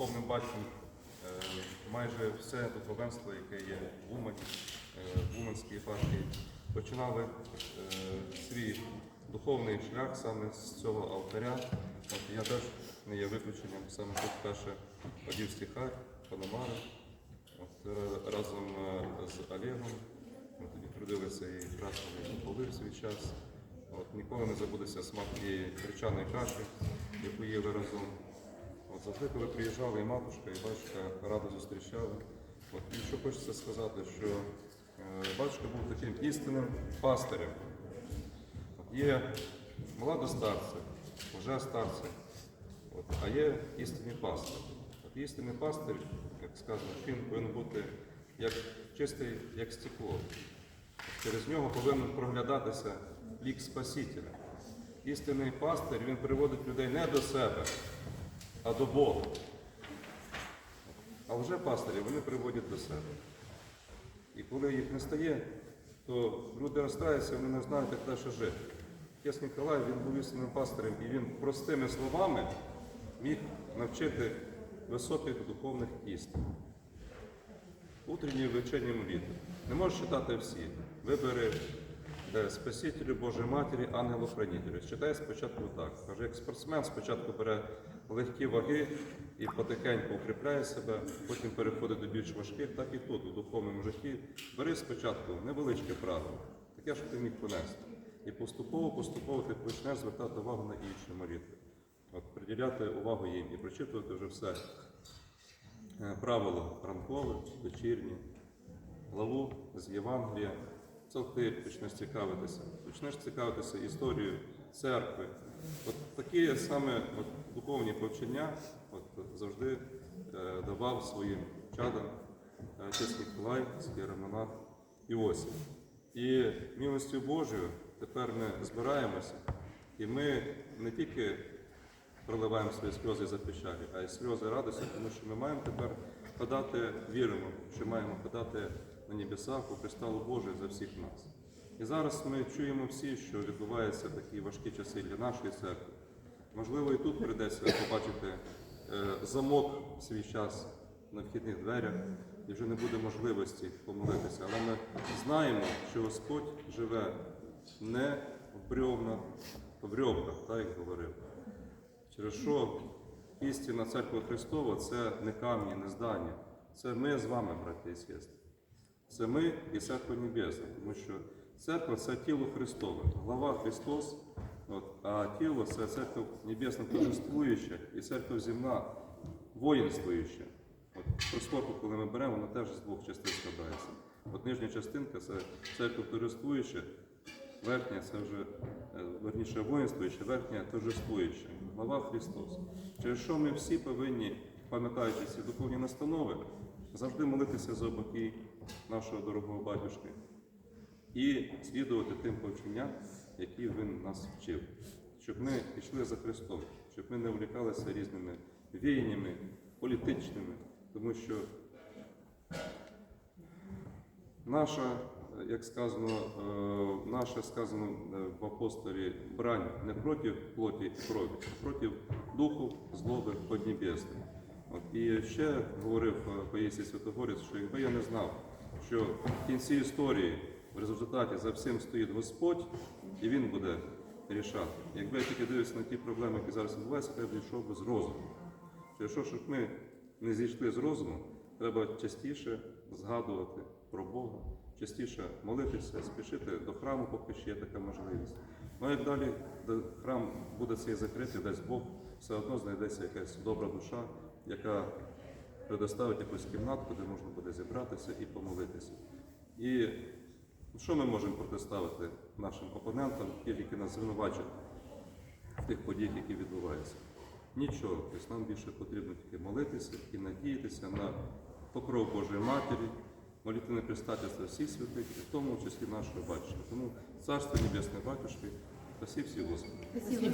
духовним батьком е, майже все духовенство, яке є в Умані, е, в Уманській єпархії, починали е, свій духовний шлях саме з цього алтаря. От я теж не є виключенням. Саме тут перше одів стихар, Пономара. Разом з Олегом ми тоді трудилися і красили поли в свій час. От, ніколи не забудеться смак тієї гречаної каші, яку їли разом. Завжди, коли приїжджали і матушка, і батюшка радо зустрічали. От, і що хочеться сказати, що е, батюшка був таким істинним пастирем. От, є младостарці, вже старці, от, а є істинний пастир. От, істинний пастир, як сказано, він повинен бути як чистий, як стекло. Через нього повинен проглядатися лік Спасителя. Істинний пастир він приводить людей не до себе, а до Бога. А вже пастирі вони приводять до себе. І коли їх не стає, то люди розстраються, вони не знають, як далі жити. Отець Ніколай він був істинним пастирем, і він простими словами міг навчити високих духовних істин. Утренній і вечірній молитві. Не можеш читати всі. Вибери де Спасителю Божої Матері, ангелу хранителю Читай спочатку так. Каже, як спортсмен спочатку бере легкі ваги і потихеньку укріпляє себе, потім переходить до більш важких, так і тут, у духовному житті. Бери спочатку невеличке правило, таке, що ти міг понести. І поступово, поступово ти почнеш звертати увагу на інші молитви. От, приділяти увагу їм і прочитувати вже все. Е, правило ранкове, вечірнє, главу з Євангелія. Ти почнеш цікавитися. Почнеш цікавитися історією церкви. От такі саме от, духовні повчення от, завжди е, давав своїм чадам е, отець Ніколай, Романах Іосиф. І милостю Божою тепер ми збираємося, і ми не тільки проливаємо свої сльози за печалі, а й сльози радості, тому що ми маємо тепер подати, віримо, що маємо подати на небесах у престолу Божий за всіх нас. І зараз ми чуємо всі, що відбуваються такі важкі часи для нашої церкви. Можливо, і тут прийдеться побачити е, замок в свій час на вхідних дверях, і вже не буде можливості помолитися. Але ми знаємо, що Господь живе не в бревнах, а в ребрах, так як говорив. Через що істина церкви Христова це не камні, не здання. Це ми з вами, браті і сестри. Це ми і церква Небесна, тому що церква це тіло Христове, глава Христос, от, а тіло це церква Небесна торжествуюча і церква земна воїнствуюча. От просторку, коли ми беремо, вона теж з двох частин складається. От нижня частинка це церква торжествуюча, верхня це вже е, верніше воїнствуюча, верхня торжествуюча. Глава Христос. Через що ми всі повинні, пам'ятаючи ці духовні настанови, завжди молитися за обоки нашого дорогого батюшки і слідувати тим повченням, які він нас вчив, щоб ми пішли за Христом, щоб ми не увлікалися різними віяннями політичними, тому що наша, як сказано, е, наша сказано е, в апостолі брань не проти плоті і крові, а проти духу злоби поднебесної. От і ще говорив е, Паїсій Святогорець, що якби я не знав, що в кінці історії в результаті за всім стоїть Господь, і Він буде рішати. Якби я тільки дивився на ті проблеми, які зараз відбуваються, я б йшов би з розуму. Через що, щоб ми не зійшли з розуму, треба частіше згадувати про Бога, частіше молитися, спішити до храму, поки ще є така можливість. Ну а як далі храм буде цей закритий, дасть Бог, все одно знайдеться якась добра душа, яка предоставить якусь кімнатку, де можна буде зібратися і помолитися. І що ми можемо протиставити нашим опонентам, які нас звинувачують в тих подіях, які відбуваються? Нічого. Тобто нам більше потрібно тільки молитися і надіятися на покров Божої Матері, молитвене предстательство всіх святих, і в тому числі нашого батюшка. Тому царство небесне батюшки, спасі всі Господи.